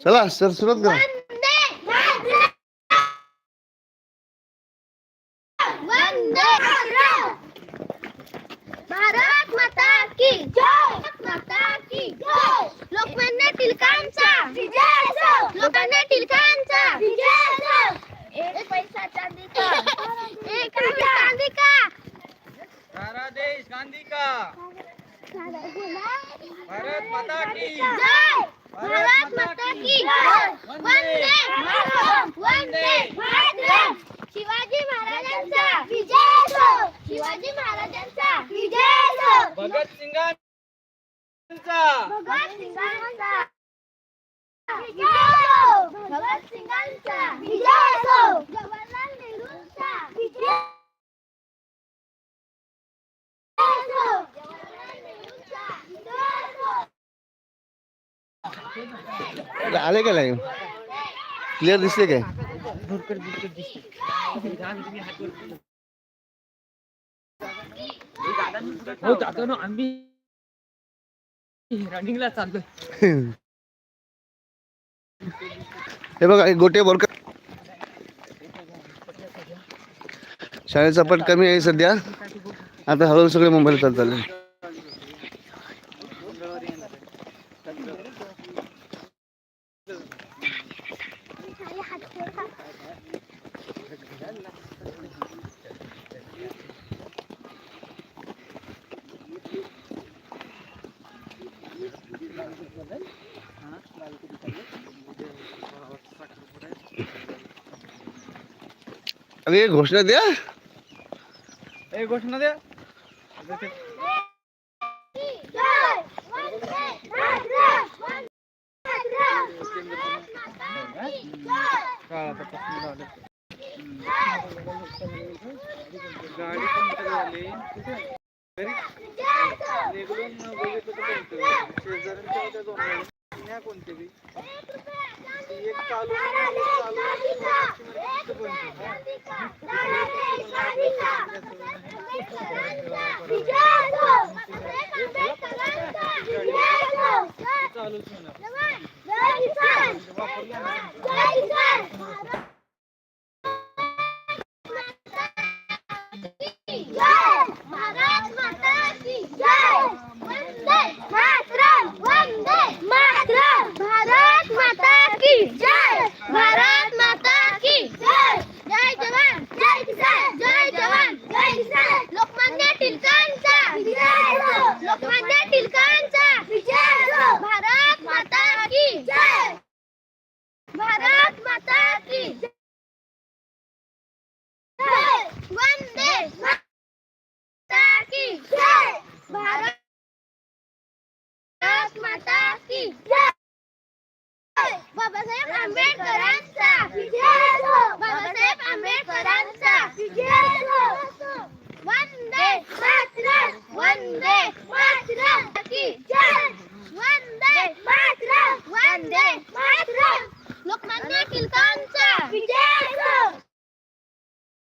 चला सर सुरुवात करा। भारत। माता की जय। माता की जय। लोकमान्य टिळकांचा लोकमान्य टिळकांचा एक पैसा चांदी का एक रुपया चांदी का सारा देश गांधी का भारत माता की जय। भारत माता की वंदे वंदे मातरम शिवाजी महाराजांचा विजय असो. शिवाजी महाराजांचा विजय असो. भगत सिंगांचा. भगत सिंगांचा विजय असो. भगत सिंगांचा विजय असो जवाहरलाल नेहरूंचा विजय असो जवाहरलाल नेहरूंचा विजय असो आले का लाईव्ह क्लिअर दिसते काय? हो जातो ना आम्ही. रनिंगला चाललोय. हे बघा गोटे बोरकर शाळेचा पट कमी आहे सध्या. आता हळूहळू सगळे मुंबईला चालत चालले मातरम भारत माता की जय गाडी पण कुठे झाली कोणते बी एक चालू चालूच होणार माता की जय! बाबासाहेब आंबेडकरांचा विजय बाबासाहेब आंबेडकरांचा विजय वंदे मातरम वंदे मातरम की जय! वंदे मातरम वंदे मातरम! लोकमान्य टिळकांचा विजय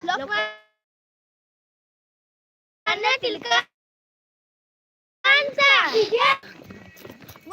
लोकमान्य टिळकांचा विजय!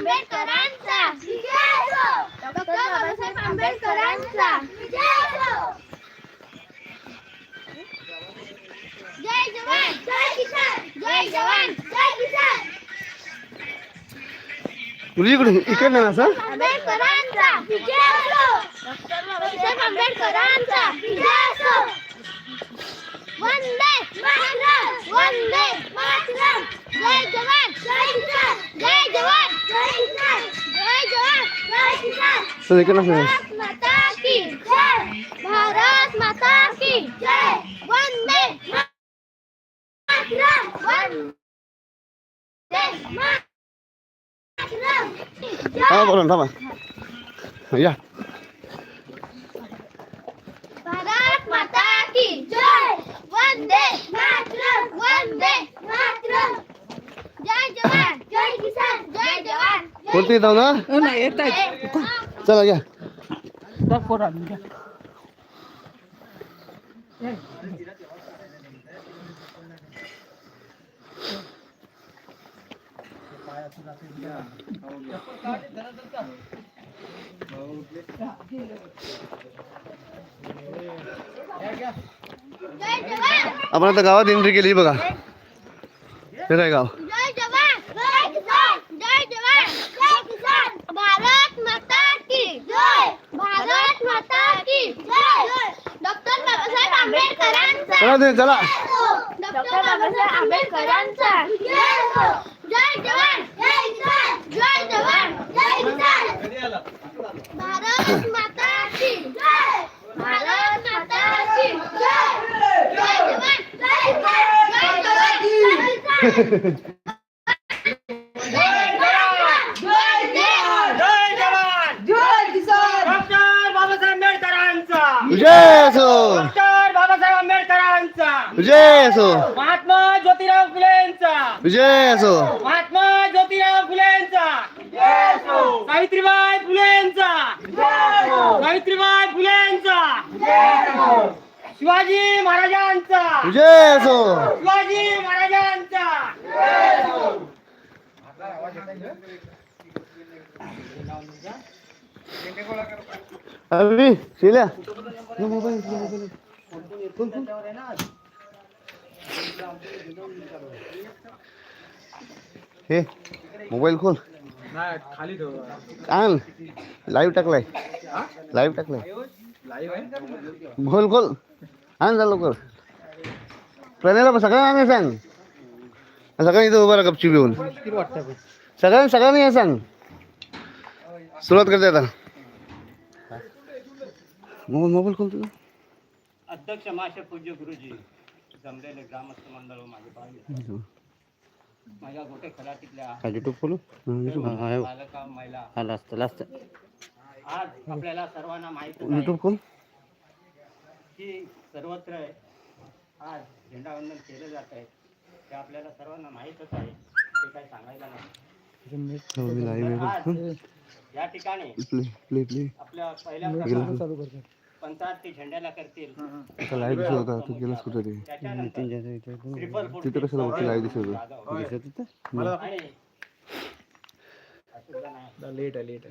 Amber Coranza. ¡Sillazo! Doctor Joseph Amber Jai Jawan! Jai Kisan! Jai Jawan! Jai Kisan! तुझी इकडे इकडे किसान तर इकडे नसलं भारत माता की जय भारत माता की जय वंदे मातरम वंदे मातरम थांबा बोला ना, थांबा या भारत माता की जय वंदे मातरम वंदे मातरम जय जवान जय किसान जय जवान कोणती येत ना नाही येत जय चला घ्या आपण आता गावात एंट्री केली बघा हे काय गाव चला ते चला. डॉक्टर बाबासाहेब आंबेडकरांचा. जय जवान जय किसान जय जवान जय किसान भारत माता की जय. भारत माता की जय जय जवान जय किसान जय जवान. जय किसान जय जवान जय जवान जय किसान डॉक्टर बाबासाहेब आंबेडकरांचा विजय असो डॉक्टर बाबासाहेब आंबेडकरांचा विजय असो. महात्मा ज्योतिराव फुलेंचा विजय असो. महात्मा ज्योतिराव फुलेंचा सावित्रीबाई फुलेंचा सावित्रीबाई फुलेंचा शिवाजी महाराजांचा. विजय असो. शिवाजी महाराजांचा. अभि शिल्या. मोबाईल ये मोबाईल. खोल, खोल. हे मोबाईल खोल. आण. लाईव्ह टाकलाय. लाईव्ह टाकलाय. खोल खोल. आण जा लवकर. प्रणयला सगळ्यांना नाही सांग. सगळ्यांनी इथं उभा राहा गपचूप येऊन. सगळ्यांनी सगळ्यांनी हे सांग. सुरुवात करते आता. मोबाईल मोबाईल खोल तुझा अध्यक्ष माशे पूज्य गुरुजी. जमलेले ग्रामस्थ मंडळ माझे पाहिजे माझ्या गोटे खलाटीतल्या युट्यूब खोलू बालका महिला. लास्ट आज आपल्याला सर्वांना माहीत की सर्वत्र आज झेंडावंदन केलं जात आहे. ते आपल्याला सर्वांना माहीतच आहे. ते काही सांगायला नाही. आज या ठिकाणी प्ले प्ले प्ले आपल्या पहिल्या ते झेंड्याला करतील. दिसत होता तू गेलास कुठं तिथं दिसत होतं. लेट लेट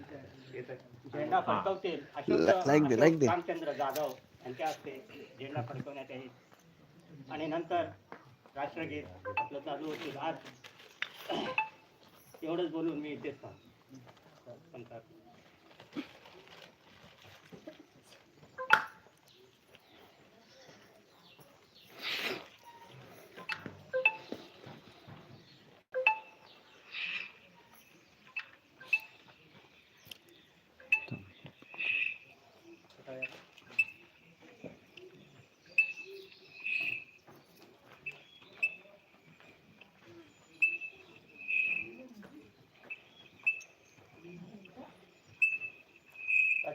झेंडा फडकवतील. अशोक. रामचंद्र जाधव यांच्या हस्ते झेंडा फडकवण्यात येईल. आणि नंतर राष्ट्रगीत आपलं चालू होतील. आज एवढंच बोलून मी इथेच थांबतो.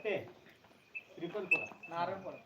पंचायत. ताते, नारळ पोळा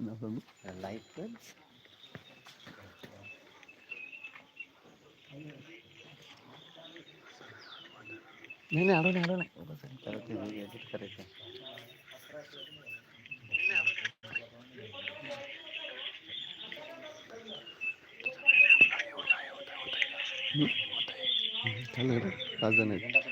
नारळ पण नाही नाही अडवलं अडवलं चालेल रे, पाच जण आहेत फक्त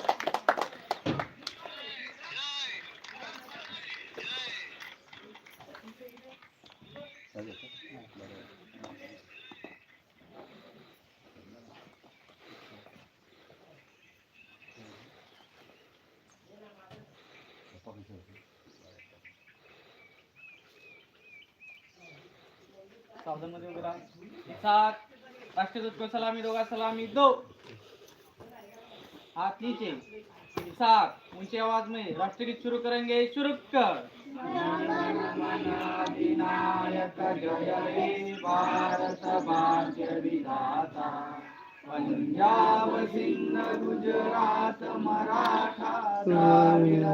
सावधानमध्ये उभे सात राष्ट्रदूत को सलामी दोगा सलामी दो. हाथ नीचे. सात. ऊंची आवाज में राष्ट्रगीत शुरू करेंगे. शुरू कर. विनायक जय भारत भाग्य विधाता. पंजाब सिंध गुजरात मराठा द्राविड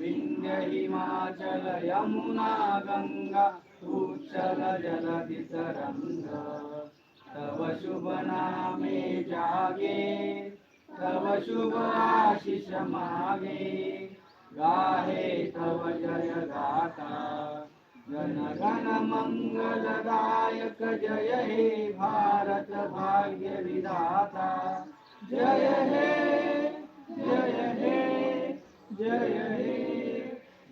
विंध्य हिमाचल यमुना गंगा उच्चल जलधि तरंग तव शुभ नामे जागे, तव शुभ आशीष मागे गाहे तव जय गाता जन गण मंगलदायक जय हे भारत भाग्य विधाता जय हे जय हे जय हे,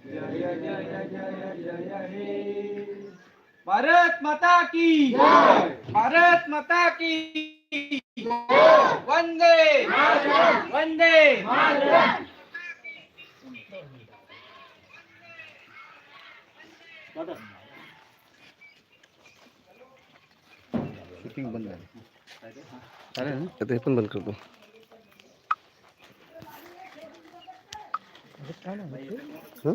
जय जय जय जय हे। भारत माता की भारत माता की वंदे वंदे शूटिंग बंद अरे हाँ। ते तो पण बंद करतो हं?